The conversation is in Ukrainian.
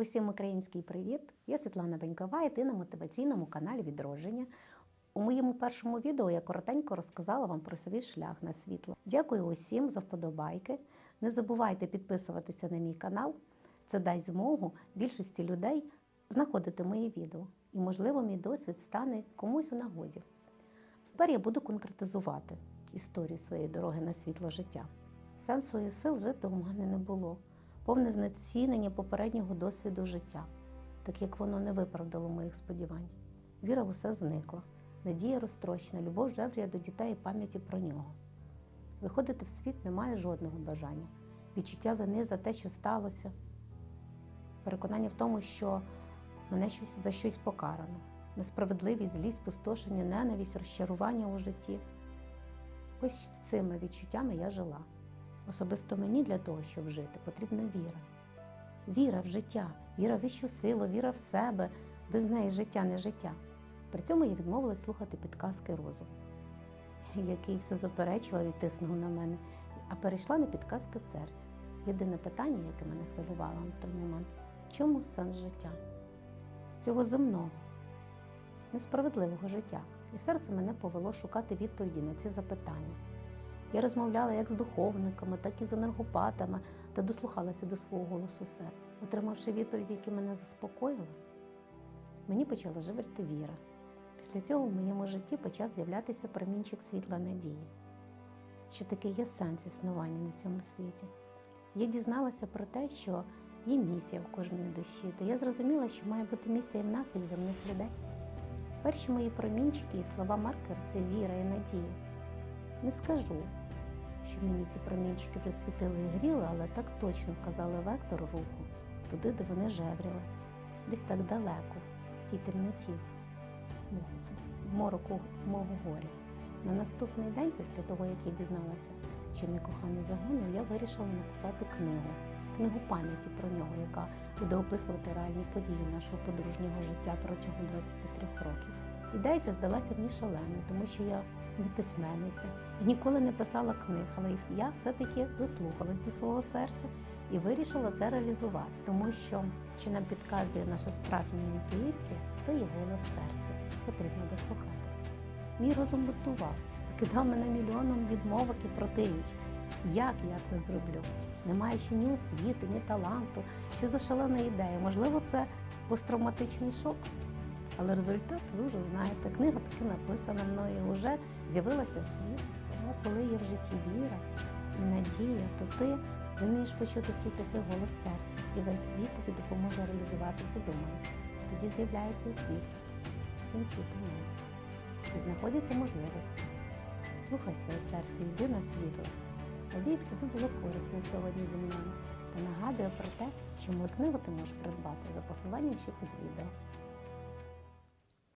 Усім український привіт! Я Світлана Бенькова, і ти на мотиваційному каналі Відродження. У моєму першому відео я коротенько розказала вам про свій шлях на світло. Дякую усім за вподобайки. Не забувайте підписуватися на мій канал. Це дасть змогу більшості людей знаходити мої відео. І, можливо, мій досвід стане комусь у нагоді. Тепер я буду конкретизувати історію своєї дороги на світло життя. Сенсу і сил жити у мене не було, повне знецінення попереднього досвіду життя, так як воно не виправдало моїх сподівань. Віра в усе зникла, надія розтрощена, любов жевріє до дітей і пам'яті про нього. Виходити в світ немає жодного бажання, відчуття вини за те, що сталося, переконання в тому, що мене щось за щось покарано, несправедливість, злість, спустошення, ненависть, розчарування у житті. Ось цими відчуттями я жила. Особисто мені для того, щоб жити, потрібна віра. Віра в життя, віра в вищу силу, віра в себе. Без неї життя не життя. При цьому я відмовилась слухати підказки розуму, який все заперечував і тиснув на мене, а перейшла на підказки серця. Єдине питання, яке мене хвилювало на той момент чому сенс життя? Цього земного, несправедливого життя. І серце мене повело шукати відповіді на ці запитання. Я розмовляла як з духовниками, так і з енергопатами та дослухалася до свого голосу серця. Отримавши відповіді, які мене заспокоїли, мені почала живити віра. Після цього в моєму житті почав з'являтися промінчик світла надії, що таке є сенс існування на цьому світі. Я дізналася про те, що є місія в кожної душі, та я зрозуміла, що має бути місія і в нас, як земних людей. Перші мої промінчики і слова маркер це віра і надія. Не скажу, що мені ці промінчики вже світили і гріли, але так точно вказали вектор руху, туди, де вони жевріли, десь так далеко, в тій темноті, в мороку мого горя. На наступний день, після того, як я дізналася, що мій коханий загинув, я вирішила написати книгу, книгу пам'яті про нього, яка буде описувати реальні події нашого подружнього життя протягом 23 років. Ідея ця здалася мені шаленою, тому що я не письменниця і ніколи не писала книг, але я все-таки дослухалась до свого серця і вирішила це реалізувати, тому що що нам підказує наша справжня інтуїція, то є голос серця. Потрібно дослухатися. Мій розум бутував, закидав мене мільйоном відмовок і протиріч. Як я це зроблю? Не маючи ні освіти, ні таланту, що за шалена ідея. Можливо, це посттравматичний шок. Але результат ви вже знаєте. Книга таки написана мною, вже з'явилася в світ. Тому, коли є в житті віра і надія, то ти зумієш почути свій тихий голос серця, і весь світ тобі допоможе реалізувати задумане. Тоді з'являється і світло в кінці тунелю. І знаходяться можливості. Слухай своє серце, йди на світло. Надіюсь, тобі було корисно сьогодні зі мною. Та нагадую про те, мою книгу ти можеш придбати за посиланням, що під відео.